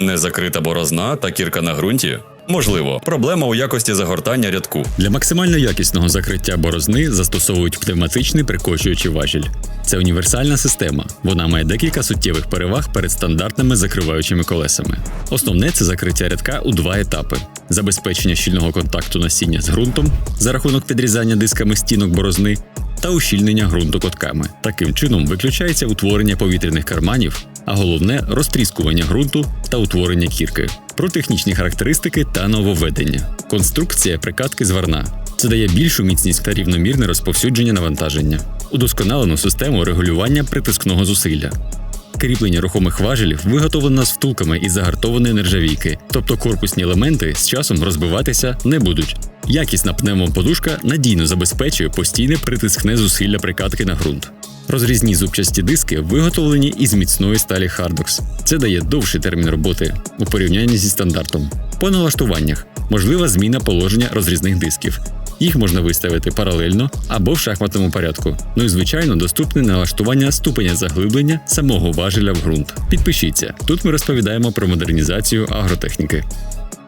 Незакрита борозна та кірка на ґрунті? Можливо, проблема у якості загортання рядку. Для максимально якісного закриття борозни застосовують пневматичний прикочуючий важіль. Це універсальна система. Вона має декілька суттєвих переваг перед стандартними закриваючими колесами. Основне це закриття рядка у два етапи: забезпечення щільного контакту насіння з ґрунтом за рахунок підрізання дисками стінок борозни та ущільнення ґрунту котками. Таким чином виключається утворення повітряних карманів, а головне розтріскування ґрунту та утворення кірки. Про технічні характеристики та нововведення. Конструкція прикатки зварна. Це дає більшу міцність та рівномірне розповсюдження навантаження, удосконалену систему регулювання притискного зусилля. Кріплення рухомих важелів виготовлено з втулками із загартованої нержавійки, тобто корпусні елементи з часом розбиватися не будуть. Якісна пневмоподушка надійно забезпечує постійне притискне зусилля прикатки на ґрунт. Розрізні зубчасті диски виготовлені із міцної сталі Hardox. Це дає довший термін роботи у порівнянні зі стандартом. По налаштуваннях можлива зміна положення розрізних дисків. Їх можна виставити паралельно або в шахматному порядку. Ну і звичайно, доступне налаштування ступеня заглиблення самого важеля в ґрунт. Підпишіться. Тут ми розповідаємо про модернізацію агротехніки.